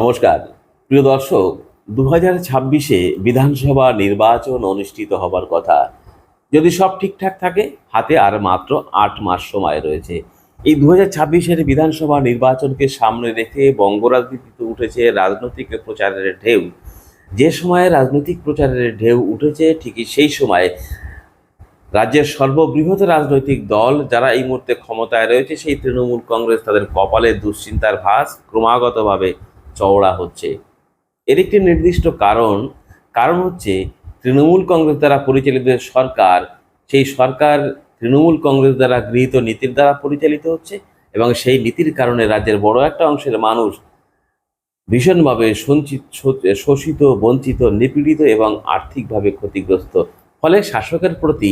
নমস্কার। প্রিয় দর্শক দু হাজার ছাব্বিশে বিধানসভা নির্বাচন অনুষ্ঠিত হবার কথা। যদি সব ঠিকঠাক থাকে, হাতে আর মাত্র আট মাস সময় রয়েছে। এই দু হাজার ছাব্বিশের বিধানসভা নির্বাচনকে সামনে রেখে বঙ্গরাজনীতিতে উঠেছে রাজনৈতিক প্রচারের ঢেউ। যে সময়ে রাজনৈতিক প্রচারের ঢেউ উঠেছে, ঠিকই সেই সময়ে রাজ্যের সর্ববৃহৎ রাজনৈতিক দল যারা এই মুহূর্তে ক্ষমতায় রয়েছে, সেই তৃণমূল কংগ্রেস তাদের কপালে দুশ্চিন্তার ভাস। ক্রমাগতভাবে চওড়া হচ্ছে। এর একটি নির্দিষ্ট কারণ কারণ হচ্ছে তৃণমূল কংগ্রেস দ্বারা পরিচালিত সরকার, সেই সরকার তৃণমূল কংগ্রেস দ্বারা গৃহীত নীতির দ্বারা পরিচালিত হচ্ছে এবং সেই নীতির কারণে রাজ্যের বড় একটা অংশের মানুষ ভীষণভাবে সঞ্চিত, শোষিত, বঞ্চিত, নিপীড়িত এবং আর্থিকভাবে ক্ষতিগ্রস্ত। ফলে শাসকের প্রতি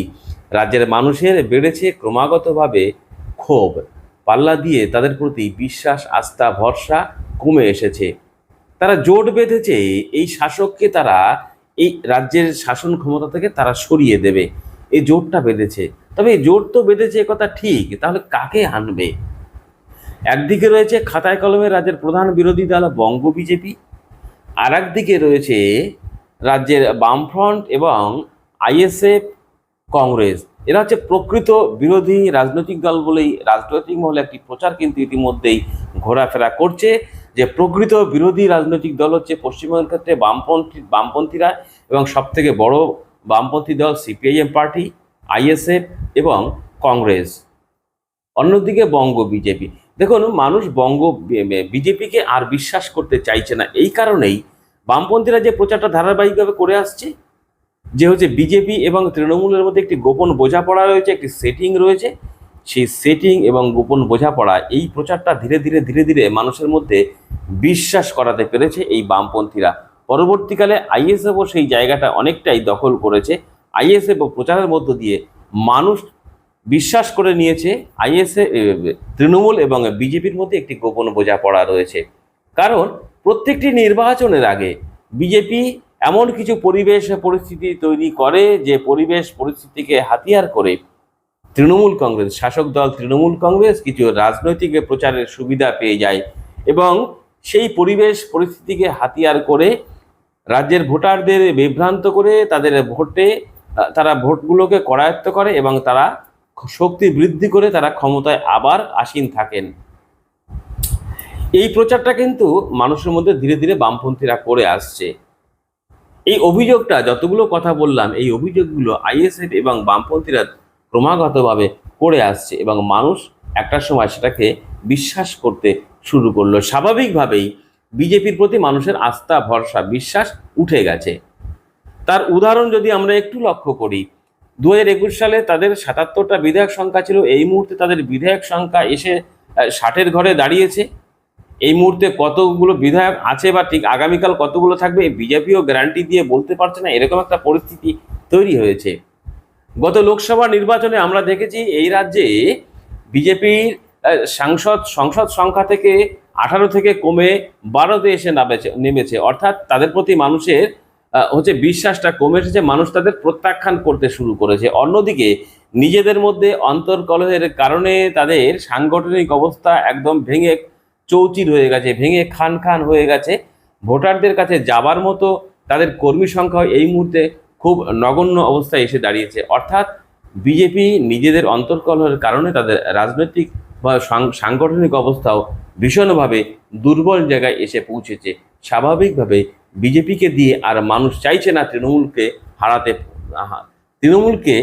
রাজ্যের মানুষের বেড়েছে ক্রমাগতভাবে ক্ষোভ। পাল্লা দিয়ে তাদের প্রতি বিশ্বাস, আস্থা, ভরসা কমে এসেছে। তারা জোট বেঁধেছে, এই শাসককে তারা, এই রাজ্যের শাসন ক্ষমতা থেকে তারা সরিয়ে দেবে। এই জোটটা বেঁধেছে। তবে এই জোট তো বেঁধেছে কথা ঠিক, তাহলে কাকে আনবে? একদিকে রয়েছে খাতায় কলমে রাজ্যের প্রধান বিরোধী দল বঙ্গ বিজেপি আর একদিকে রয়েছে রাজ্যের বামফ্রন্ট এবং আইএসএফ কংগ্রেস। এরা হচ্ছে প্রকৃত বিরোধী রাজনৈতিক দল বলেই, রাজনৈতিক মহলে একটি প্রচার কিন্তু ইতিমধ্যেই ঘোরাফেরা করছে। যে প্রকৃত বিরোধী রাজনৈতিক দল হচ্ছে পশ্চিমবঙ্গের ক্ষেত্রে বামপন্থী, বামপন্থীরা এবং সবথেকে বড় বামপন্থী দল সিপিআইএম পার্টি, আইএসএফ এবং কংগ্রেস। অন্যদিকে বঙ্গ বিজেপি। দেখুন, মানুষ বঙ্গ বিজেপিকে আর বিশ্বাস করতে চাইছে না। এই কারণেই বামপন্থীরা যে প্রচারটা ধারাবাহিকভাবে করে আসছে, যে হচ্ছে বিজেপি এবং তৃণমূলের মধ্যে একটি গোপন বোঝাপড়া রয়েছে, একটি সেটিং রয়েছে সেই সেটিং এবং গোপন বোঝাপড়া, এই প্রচারটা ধীরে ধীরে ধীরে ধীরে মানুষের মধ্যে বিশ্বাস করাতে পেরেছে এই বামপন্থীরা। পরবর্তীকালে আইএসএফও সেই জায়গাটা অনেকটাই দখল করেছে। আইএসএফও প্রচারের মধ্য দিয়ে মানুষ বিশ্বাস করে নিয়েছে। আইএসএ তৃণমূল এবং বিজেপির মধ্যে একটি গোপন বোঝাপড়া রয়েছে। কারণ প্রত্যেকটি নির্বাচনের আগে বিজেপি এমন কিছু পরিবেশ, পরিস্থিতি তৈরি করে যে পরিবেশ, পরিস্থিতিকে হাতিয়ার করে তৃণমূল কংগ্রেস, শাসক দল তৃণমূল কংগ্রেস, কিছু রাজনৈতিক প্রচারের সুবিধা পেয়ে যায় এবং সেই পরিবেশ পরিস্থিতিকে হাতিয়ার করে রাজ্যের ভোটারদের বিভ্রান্ত করে তাদের ভোটে, তারা ভোটগুলোকে করায়ত্ত করে এবং তারা শক্তি বৃদ্ধি করে তারা ক্ষমতায় আবার আসীন থাকেন। এই প্রচারটা কিন্তু মানুষের মধ্যে ধীরে ধীরে বামপন্থীরা করে আসছে। এই অভিযোগটা, যতগুলো কথা বললাম, এই অভিযোগগুলো আইএসএফ এবং বামপন্থীরা ক্রমাগতভাবে করে আসছে এবং মানুষ একটা সময় সেটাকে বিশ্বাস করতে শুরু করল। স্বাভাবিকভাবেই বিজেপির প্রতি মানুষের আস্থা, ভরসা, বিশ্বাস উঠে গেছে। তার উদাহরণ যদি আমরা একটু লক্ষ্য করি দু হাজার একুশ সালে তাদের সাতাত্তরটা বিধায়ক সংখ্যা ছিল। এই মুহূর্তে তাদের বিধায়ক সংখ্যা এসে ষাটের ঘরে দাঁড়িয়েছে। এই মুহূর্তে কতগুলো বিধায়ক আছে বা ঠিক আগামীকাল কতগুলো থাকবে বিজেপিও গ্যারান্টি দিয়ে বলতে পারছে না। এরকম একটা পরিস্থিতি তৈরি হয়েছে। গত লোকসভা নির্বাচনে আমরা দেখেছি এই রাজ্যে বিজেপির সাংসদ, সংসদ সংখ্যা থেকে আঠারো থেকে কমে বারোতে এসে নামেছে, নেমেছে। অর্থাৎ তাদের প্রতি মানুষের হচ্ছে বিশ্বাসটা কমে এসেছে, মানুষ তাদের প্রত্যাখ্যান করতে শুরু করেছে। অন্যদিকে নিজেদের মধ্যে অন্তর্কলহের কারণে তাদের সাংগঠনিক অবস্থা একদম ভেঙে চৌচির হয়ে গেছে, ভেঙে খান খান হয়ে গেছে। ভোটারদের কাছে যাবার মতো তাদের কর্মী সংখ্যা এই মুহূর্তে খুব নগণ্য অবস্থায় এসে দাঁড়িয়েছে। অর্থাৎ বিজেপি নিজেদের অন্তর্কলহের কারণে তাদের রাজনৈতিক বা সাংগঠনিক অবস্থাও ভীষণভাবে দুর্বল জায়গায় এসে পৌঁছেছে। স্বাভাবিকভাবে বিজেপিকে দিয়ে আর মানুষ চাইছে না তৃণমূলকে হারাতে তৃণমূলকে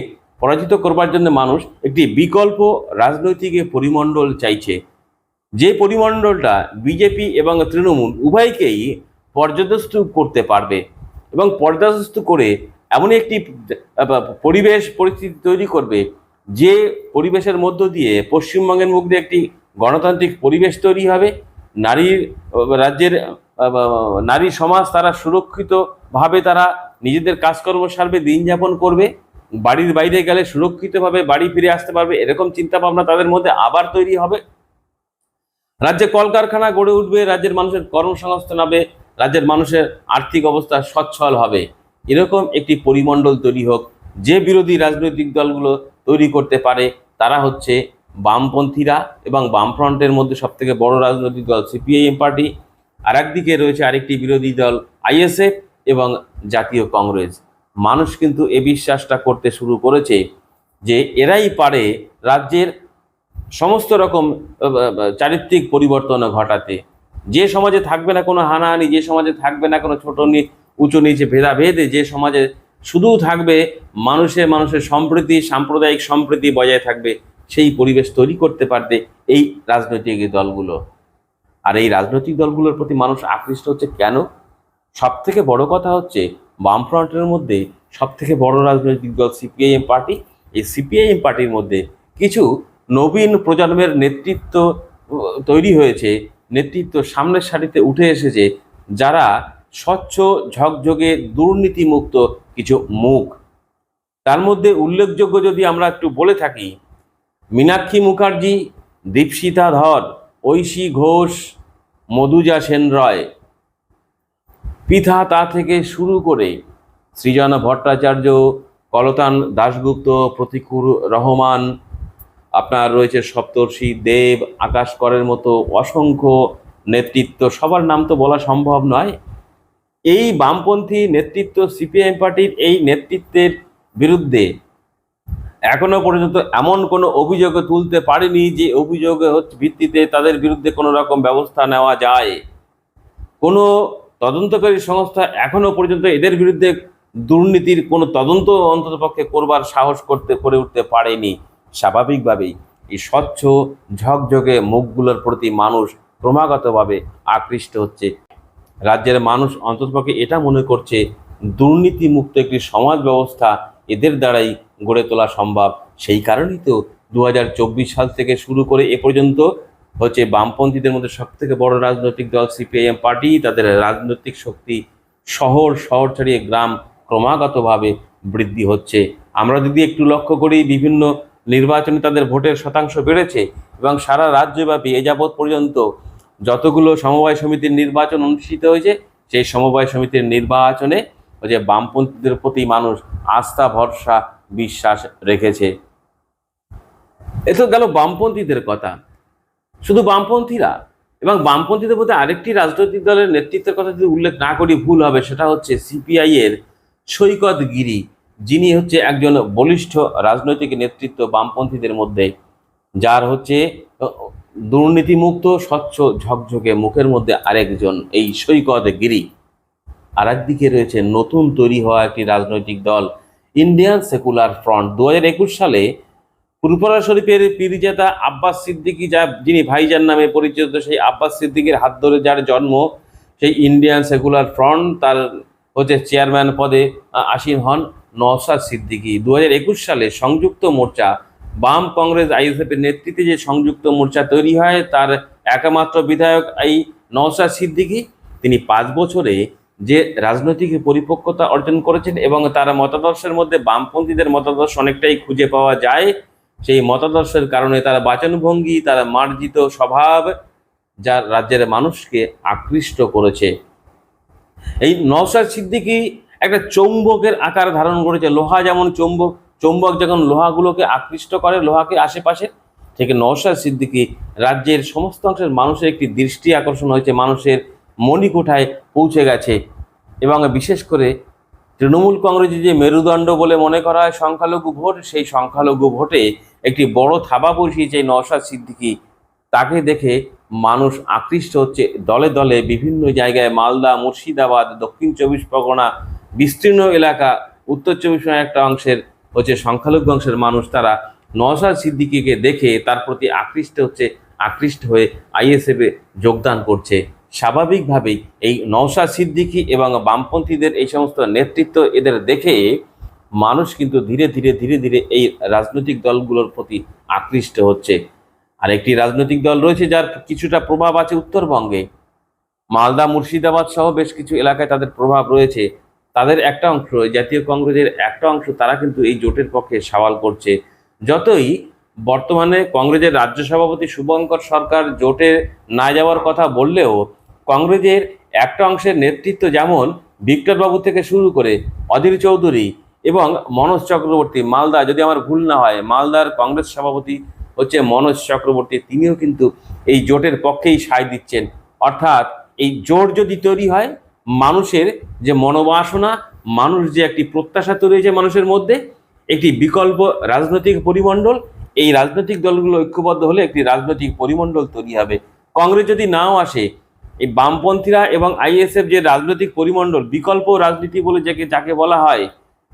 পরাজিত করবার জন্য মানুষ একটি বিকল্প রাজনৈতিক পরিমণ্ডল চাইছে। যে পরিমণ্ডলটা বিজেপি এবং তৃণমূল উভয়কেই পর্যদস্ত করতে পারবে এবং পর্যদস্ত করে এমন একটি পরিবেশ পরিস্থিতি তৈরি করবে যে পরিবেশের মধ্য দিয়ে পশ্চিমবঙ্গের মধ্যে একটি গণতান্ত্রিক পরিবেশ তৈরি হবে, নারীর রাজ্যের নারী সমাজ তারা সুরক্ষিতভাবে তারা নিজেদের কাজকর্ম সারবে, দিন যাপন করবে, বাড়ির বাইরে গেলে সুরক্ষিতভাবে বাড়ি ফিরে আসতে পারবে, এরকম চিন্তা ভাবনা তাদের মধ্যে আবার তৈরি হবে। রাজ্যে কলকারখানা গড়ে উঠবে, রাজ্যের মানুষের কর্মসংস্থান হবে, রাজ্যের মানুষের আর্থিক অবস্থা সচ্ছল হবে। এরকম একটি পরিমণ্ডল তৈরি হোক, যে বিরোধী রাজনৈতিক দলগুলো তৈরি করতে পারে, তারা হচ্ছে বামপন্থীরা এবং বামফ্রন্টের মধ্যে সবথেকে বড় রাজনৈতিক দল সিপিআইএম পার্টি আর একদিকে রয়েছে আরেকটি বিরোধী দল আইএসএফ এবং জাতীয় কংগ্রেস। মানুষ কিন্তু এ বিশ্বাসটা করতে শুরু করেছে যে এরাই পারে রাজ্যের সমস্ত রকম চারিত্রিক পরিবর্তন ঘটাতে। যে সমাজে থাকবে না কোনো হানাহানি, যে সমাজে থাকবে না কোনো ছোট উঁচু নিচে ভেদাভেদ যে সমাজে শুধু থাকবে মানুষের মানুষের সম্প্রীতি, সাম্প্রদায়িক সম্প্রীতি বজায় থাকবে, সেই পরিবেশ তৈরি করতে পারবে এই রাজনৈতিক দলগুলো। আর এই রাজনৈতিক দলগুলোর প্রতি মানুষ আকৃষ্ট হচ্ছে কেন? সব থেকে বড় কথা হচ্ছে, বামফ্রন্টের মধ্যে সব থেকে বড় রাজনৈতিক দল সিপিআইএম পার্টি। এই সিপিআইএম পার্টির মধ্যে কিছু নবীন প্রজন্মের নেতৃত্ব তৈরি হয়েছে, নেতৃত্ব সামনের সারিতে উঠে এসেছে, যারা স্বচ্ছ, ঝকঝকে, দুর্নীতিমুক্ত কিছু মুখ। তার মধ্যে উল্লেখযোগ্য যদি আমরা একটু বলে থাকি, মীনাক্ষী মুখার্জি, দীপশিতা ধর, ঐশী ঘোষ, মধুজা সেন রয়। পিথা তা থেকে শুরু করে সৃজন ভট্টাচার্য, কলতান দাশগুপ্ত, প্রতিকুর রহমান, আপনার রয়েছে সপ্তর্ষি দেব আকাশ করের মতো অসংখ্য নেতৃত্ব। সবার নাম তো বলা সম্ভব নয়। এই বামপন্থী নেতৃত্ব সিপিআইএম পার্টির এই নেতৃত্বের বিরুদ্ধে এখনও পর্যন্ত এমন কোনো অভিযোগ তুলতে পারেনি যে অভিযোগের ভিত্তিতে তাদের বিরুদ্ধে কোনো রকম ব্যবস্থা নেওয়া যায়। কোনো তদন্তকারী সংস্থা এখনও পর্যন্ত এদের বিরুদ্ধে দুর্নীতির কোনো তদন্ত অন্ততপক্ষে করবার সাহস করতে, করে উঠতে পারেনি। স্বাভাবিকভাবেই এই স্বচ্ছ, ঝকঝকে মুখগুলোর প্রতি মানুষ ক্রমাগতভাবে আকৃষ্ট হচ্ছে। রাজ্যের মানুষ অন্ততপক্ষে এটা মনে করছে, দুর্নীতিমুক্ত একটি সমাজ ব্যবস্থা এদের দ্বারাই গড়ে তোলা সম্ভব। সেই কারণেই তো দু হাজার চব্বিশ সাল থেকে শুরু করে এ পর্যন্ত হচ্ছে বামপন্থীদের মধ্যে সব থেকে বড় রাজনৈতিক দল সিপিআইএম পার্টি, তাদের রাজনৈতিক শক্তি শহর শহর ছাড়িয়ে গ্রাম ক্রমাগতভাবে বৃদ্ধি হচ্ছে। আমরা যদি একটু লক্ষ্য করি, বিভিন্ন নির্বাচনে তাদের ভোটের শতাংশ বেড়েছে এবং সারা রাজ্যব্যাপী এ যাবৎ পর্যন্ত যতগুলো সমবায় সমিতির নির্বাচন অনুষ্ঠিত হয়েছে, সেই সমবায় সমিতির নির্বাচনে যে বামপন্থীদের প্রতি মানুষ আস্থা, ভরসা, বিশ্বাস রেখেছে। এ তো গেল বামপন্থীদের কথা। শুধু বামপন্থীরা, এবং বামপন্থীদের মধ্যে আরেকটি রাজনৈতিক দলের নেতৃত্বের কথা যদি উল্লেখ না করি, ভুল হবে, সেটা হচ্ছে সিপিআই এর সৈকত গিরি। যিনি হচ্ছে একজন বলিষ্ঠ রাজনৈতিক নেতৃত্ব বামপন্থীদের মধ্যে, যার হচ্ছে দুর্নীতিমুক্ত, স্বচ্ছ, ঝকঝকে মুখের মধ্যে আরেকজন এই সৈকত গিরি। আর একদিকে রয়েছে নতুন তৈরি হওয়া একটি রাজনৈতিক দল, ইন্ডিয়ান সেকুলার ফ্রন্ট। দু একুশ সালে ফুরফুরা শরীফের পীরজাদা আব্বাস সিদ্দিকী যা, যিনি ভাইজান নামে পরিচিত, সেই আব্বাস সিদ্দিকীর হাত ধরে যার জন্ম, সেই ইন্ডিয়ান সেকুলার ফ্রন্ট, তার হচ্ছে চেয়ারম্যান পদে আসীন হন নওসাদ সিদ্দিকী। দু সালে সংযুক্ত মোর্চা বাম কংগ্রেস আইএসএফ এর নেতৃত্বে যে সংযুক্ত মোর্চা তৈরি হয়, তার একমাত্র বিধায়ক এই নওসাদ সিদ্দিকী, তিনি পাঁচ বছরে যে রাজনৈতিক পরিপক্কতা অর্জন করেছেন এবং তার মতাদর্শের মধ্যে বামপন্থীদের মতাদর্শ অনেকটাই খুঁজে পাওয়া যায়, সেই মতাদর্শের কারণে তার বাচনভঙ্গি, তার মার্জিত স্বভাব যা রাজ্যের মানুষকে আকৃষ্ট করেছে। এই নওশাদ সিদ্দিকী একটা চৌম্বকের আকার ধারণ করেছে, লোহা যেমন চৌম্বক চৌম্বক যখন লোহাগুলোকে আকৃষ্ট করে, লোহাকে আশেপাশে, থেকে নওশাদ সিদ্দিকী রাজ্যের সমস্ত অংশের মানুষের একটি দৃষ্টি আকর্ষণ হয়েছে, মানুষের মণিকোঠায় পৌঁছে গেছে। এবং বিশেষ করে তৃণমূল কংগ্রেসের যে মেরুদণ্ড বলে মনে করা হয়, সংখ্যালঘু ভোট, সেই সংখ্যালঘু ভোটে একটি বড় থাবা বসিয়েছে নওশাদ সিদ্দিকী। তাকে দেখে মানুষ আকৃষ্ট হচ্ছে। দলে দলে বিভিন্ন জায়গায় মালদা, মুর্শিদাবাদ, দক্ষিণ চব্বিশ পরগনা, বিস্তীর্ণ এলাকা, উত্তর চব্বিশ পরগনার একটা অংশের হচ্ছে সংখ্যালঘু অংশের মানুষ, তারা নওশাদ সিদ্দিকিকে দেখে তার প্রতি আকৃষ্ট হচ্ছে, আকৃষ্ট হয়ে আইএসএফে যোগদান করছে। স্বাভাবিকভাবেই এই নওশাদ সিদ্দিকি এবং বামপন্থীদের এই সমস্ত নেতৃত্ব এদের দেখে মানুষ কিন্তু ধীরে ধীরে ধীরে ধীরে এই রাজনৈতিক দলগুলোর প্রতি আকৃষ্ট হচ্ছে। আর একটি রাজনৈতিক দল রয়েছে যার কিছুটা প্রভাব আছে উত্তরবঙ্গে। মালদা মুর্শিদাবাদ সহ বেশ কিছু এলাকায় তাদের প্রভাব রয়েছে। তাদের একটা অংশ জাতীয় কংগ্রেসের একটা অংশ, তারা কিন্তু এই জোটের পক্ষে সওয়াল করছে। যতই বর্তমানে কংগ্রেসের রাজ্য সভাপতি শুভঙ্কর সরকার জোটে না যাওয়ার কথা বললেও, কংগ্রেসের একটা অংশের নেতৃত্ব যেমন ভিক্টর বাবু থেকে শুরু করে অধীর চৌধুরী এবং মনোজ চক্রবর্তী, মালদা, যদি আমার ভুল না হয়, মালদার কংগ্রেস সভাপতি হচ্ছে মনোজ চক্রবর্তী, তিনিও কিন্তু এই জোটের পক্ষেই সায় দিচ্ছেন। অর্থাৎ এই জোট যদি তৈরি হয় মানুষের যে মনোবাসনা, মানুষ যে একটি প্রত্যাশা তৈরি হয়েছে মানুষের মধ্যে, একটি বিকল্প রাজনৈতিক পরিমণ্ডল, এই রাজনৈতিক দলগুলো ঐক্যবদ্ধ হলে একটি রাজনৈতিক পরিমণ্ডল তৈরি হবে। কংগ্রেস যদি নাও আসে, এই বামপন্থীরা এবং আইএসএফ যে রাজনৈতিক পরিমণ্ডল, বিকল্প রাজনীতি বলে যাকে যাকে বলা হয়,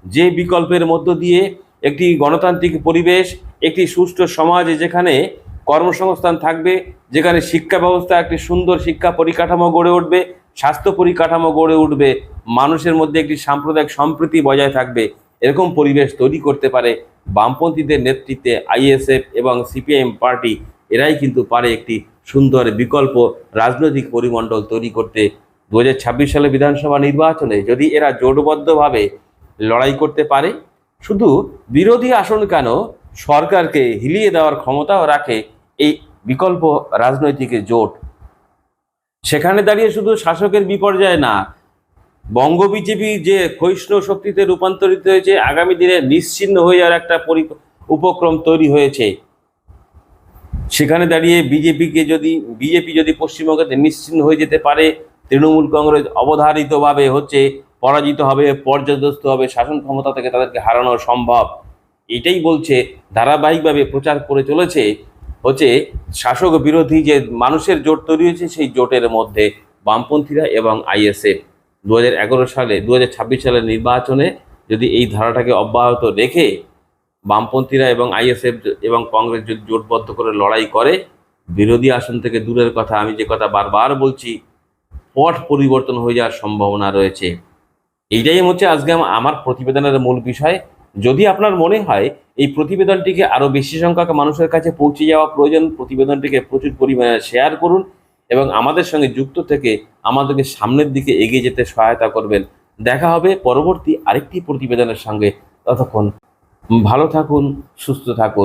যে বিকল্পের মধ্য দিয়ে একটি গণতান্ত্রিক পরিবেশ, একটি সুষ্ঠু সমাজ, যেখানে কর্মসংস্থান থাকবে, যেখানে শিক্ষা ব্যবস্থা, একটি সুন্দর শিক্ষা পরিকাঠামো গড়ে উঠবে স্বাস্থ্য পরিকাঠামো গড়ে উঠবে, মানুষের মধ্যে একটি সাম্প্রদায়িক সম্প্রীতি বজায় থাকবে, এরকম পরিবেশ তৈরি করতে পারে বামপন্থীদের নেতৃত্বে আইএসএফ এবং সিপিআইএম পার্টি। এরাই কিন্তু পারে একটি সুন্দর বিকল্প রাজনৈতিক পরিমণ্ডল তৈরি করতে। দু হাজার ছাব্বিশ সালে বিধানসভা নির্বাচনে যদি এরা জোটবদ্ধভাবে লড়াই করতে পারে, শুধু বিরোধী আসন কেন সরকারকে হিলিয়ে দেওয়ার ক্ষমতাও রাখে এই বিকল্প রাজনৈতিক জোট? সেখানে দাঁড়িয়ে শুধু শাসকের বিপর্যয় না, বঙ্গ বিজেপি যে ক্ষয়িষ্ণু শক্তিতে রূপান্তরিত হয়েছে, আগামী দিনে নিশ্চিহ্ন হয়ে যাওয়ার একটা উপক্রম তৈরি হয়েছে। সেখানে দাঁড়িয়ে বিজেপিকে যদি, বিজেপি যদি পশ্চিমবঙ্গতে নিশ্চিহ্ন হয়ে যেতে পারে, তৃণমূল কংগ্রেস অবধারিতভাবে হচ্ছে, পরাজিত হবে, পর্যদস্ত হবে, শাসন ক্ষমতা থেকে তাদেরকে হারানো সম্ভব। এটাই বলছে, ধারাবাহিকভাবে প্রচার করে চলেছে হচ্ছে শাসক বিরোধী যে মানুষের জোট তৈরি হয়েছে, সেই জোটের মধ্যে বামপন্থীরা এবং আইএসএফ। দু হাজার এগারো সালে দু হাজার ছাব্বিশ সালের নির্বাচনে যদি এই ধারাটাকে অব্যাহত রেখে বামপন্থীরা এবং আইএসএফ এবং কংগ্রেস যদি জোটবদ্ধ করে লড়াই করে, বিরোধী আসন থেকে দূরের কথা আমি যে কথা বারবার বলছি, পট পরিবর্তন হয়ে যাওয়ার সম্ভাবনা রয়েছে। এইটাই হচ্ছে আজকে আমার প্রতিবেদনের মূল বিষয়। যদি আপনার মনে হয় এই প্রতিবেদনটিকে আরও বেশি সংখ্যক মানুষের কাছে পৌঁছে যাওয়া প্রয়োজন, প্রতিবেদনটিকে প্রচুর পরিমাণে শেয়ার করুন এবং আমাদের সঙ্গে যুক্ত থেকে আমাদেরকে সামনের দিকে এগিয়ে যেতে সহায়তা করবেন। দেখা হবে পরবর্তী আরেকটি প্রতিবেদনের সঙ্গে। ততক্ষণ ভালো থাকুন, সুস্থ থাকুন।